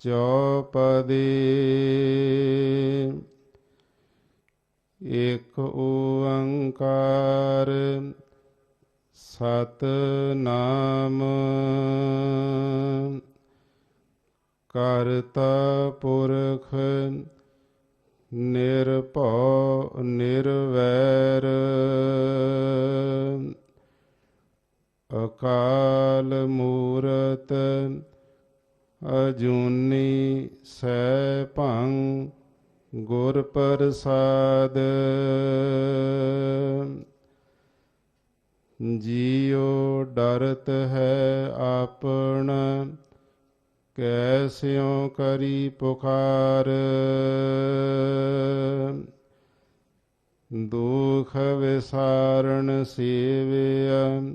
ਚੌਪਦੀ। ਇਕ ਓੰਕਾਰ ਸਤਨਾਮ ਕਰਤਾ ਪੁਰਖ ਨਿਰਭਉ ਨਿਰਵੈਰ। ਅਕਾਲ ਮੂਰਤ ਅਜੂਨੀ ਸੈਭੰ ਗੁਰ ਪ੍ਰਸਾਦ। ਜੀਉ ਡਰਤ ਹੈ ਆਪਣਾ ਕੈਸਿਉ ਕਰੀ ਪੁਕਾਰ। ਦੁਖ ਵਿਸਾਰਣ ਸੇਵਿਆ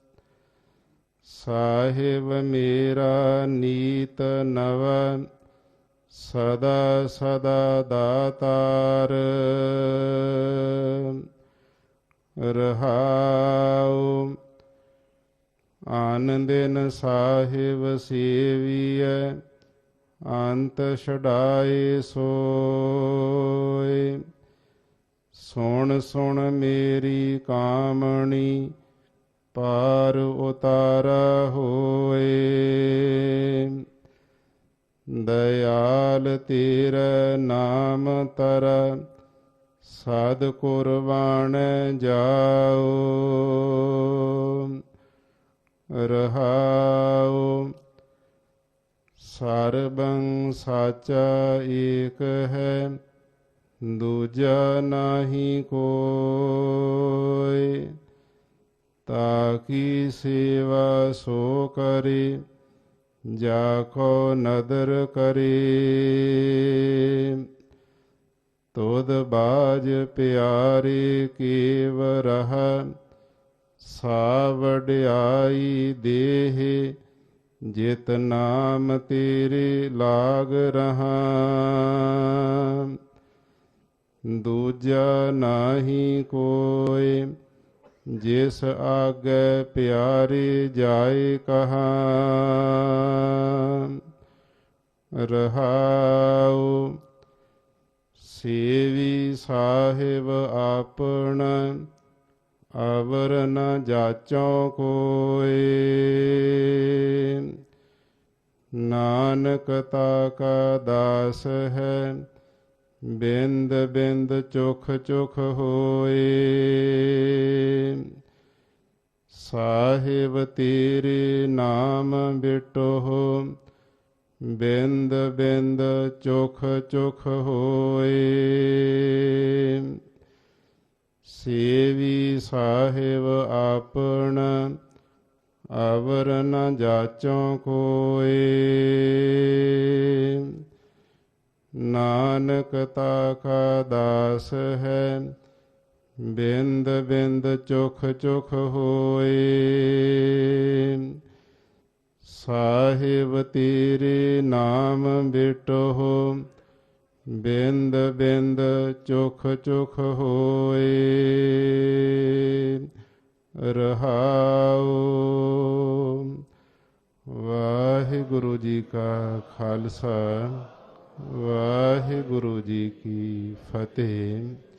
ਸਾਹਿਬ ਮੇਰਾ ਨੀਤ ਨਵ, ਸਦਾ ਸਦਾ ਦਾਤਾਰ। ਰਹਾਉ, ਆਨੰਦਨ ਸਾਹਿਬ ਸੇਵੀਐ, ਅੰਤ ਛਡਾਏ ਸੋਏ। ਸੁਣ ਸੁਣ ਮੇਰੀ ਕਾਮਣੀ ਪਾਰ ਉਤਾਰਾ ਹੋਏ। ਦਇਆਲ ਤੇਰਾ ਨਾਮ ਤਰ ਸਾਧ ਕੁਰਬਾਨ ਜਾਓ। ਰਹਾਉ, ਸਰਬੰ ਸਾਚਾ ਏਕ ਹੈ, ਦੂਜਾ ਨਾਹੀ ਕੋ। ਕੀ ਸੇਵਾ ਸੋ ਕਰੇ, ਜਾ ਕੋ ਨਦਰ ਕਰੇ। ਤੋਦ ਬਾਜ ਪਿਆਰੇ ਕੇਵ ਰਹ ਸਾ ਵਡਿਆਈ ਦੇਹ, ਜਿਤ ਨਾਮ ਤੇਰੇ ਲਾਗ ਰਹਾ। ਦੂਜਾ ਨਾਹੀ ਕੋਇ ਜਿਸ ਆਗੇ ਪਿਆਰੇ ਜਾਏ ਕਹਾ। ਰਹਾਉ ਸੇਵੀ ਸਾਹਿਬ ਆਪਣਾ, ਅਵਰ ਨ ਜਾਚੋ ਕੋਏ। ਨਾਨਕ ਤਾ ਕਾ ਦਾਸ ਹੈ ਬਿੰਦ ਬਿੰਦ ਚੁਖ ਚੁਖ ਹੋਏ ਸਾਹਿਬ ਤੇਰੇ ਨਾਮ ਬਿਟੋ ਬਿੰਦ ਬਿੰਦ ਚੁਖ ਚੁਖ ਹੋਏ ਸੇਵੀ ਸਾਹਿਬ ਆਪਣਾ ਅਵਰ ਨ ਜਾਚੋ ਕੋਏ ਨਾਨਕ ਤਾ ਕਾ ਦਾਸ ਹੈ, ਬਿੰਦ ਬਿੰਦ ਚੁਖ ਚੁਖ ਹੋਏ। ਸਾਹਿਬ ਤੇਰੇ ਨਾਮ ਬਿਟੋ ਬਿੰਦ ਬਿੰਦ ਚੁਖ ਚੁਖ ਹੋਏ। ਰਹਾਉ। ਵਾਹਿਗੁਰੂ ਜੀ ਕਾ ਖਾਲਸਾ। ਵਾਹਿਗੁਰੂ ਜੀ ਕੀ ਫਤਿਹ।